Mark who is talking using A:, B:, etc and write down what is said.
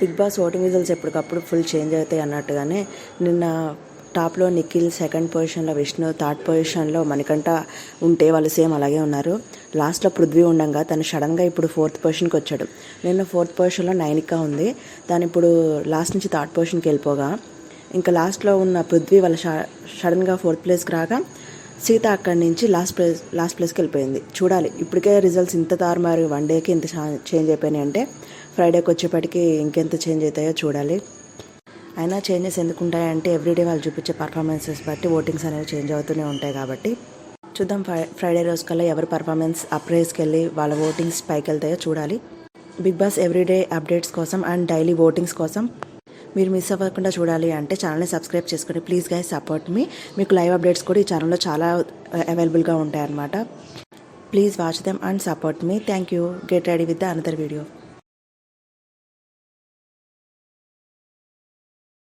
A: Big Boss voting results ఎప్పటికప్పుడు full change అవుతాయి అన్నట్టుగానే నిన్న టాప్లో నిఖిల్ సెకండ్ పొజిషన్లో విష్ణు థర్డ్ పొజిషన్లో మణికంఠ ఉంటే వాళ్ళు సేమ్ అలాగే ఉన్నారు. లాస్ట్లో పృథ్వీ ఉండగా తను సడన్గా ఇప్పుడు ఫోర్త్ పొజిషన్కి వచ్చాడు. నిన్న ఫోర్త్ పొజిషన్లో నైనికా ఉంది. తను ఇప్పుడు లాస్ట్ నుంచి థర్డ్ పొజిషన్కి వెళ్ళిపోగా. ఇంకా లాస్ట్లో ఉన్న పృథ్వీ వాళ్ళ సడన్గా ఫోర్త్ ప్లేస్కి రాగా సీత అక్కడి నుంచి లాస్ట్ ప్లేస్ లాస్ట్ ప్లేస్కి వెళ్ళిపోయింది. చూడాలి ఇప్పటికే రిజల్ట్స్ ఇంత తారుమారు వన్ డేకి ఇంత చేంజ్ అయిపోయినాయి అంటే ఫ్రైడేకి వచ్చేప్పటికి ఇంకెంత చేంజ్ అవుతాయో చూడాలి. అయినా చేంజెస్ ఎందుకు ఉంటాయంటే ఎవ్రీడే వాళ్ళు చూపించే పర్ఫార్మెన్సెస్ బట్టి ఓటింగ్స్ అనేవి చేంజ్ అవుతూనే ఉంటాయి కాబట్టి. చూద్దాం ఫ్రై ఫ్రైడే రోజు కల్లా ఎవరి పర్ఫార్మెన్స్ అప్రైజ్కి వెళ్ళి వాళ్ళ ఓటింగ్స్ పైకి వెళ్తాయో చూడాలి. బిగ్ బాస్ ఎవ్రీడే అప్డేట్స్ కోసం అండ్ డైలీ ఓటింగ్స్ కోసం మీరు మిస్ అవ్వకుండా చూడాలి అంటే ఛానల్ని సబ్స్క్రైబ్ చేసుకోండి. ప్లీజ్ గైస్ సపోర్ట్ మీ మీకు లైవ్ అప్డేట్స్ కూడా ఈ ఛానల్లో చాలా అవైలబుల్గా ఉంటాయి అన్నమాట please watch them and support me thank you get ready with the another video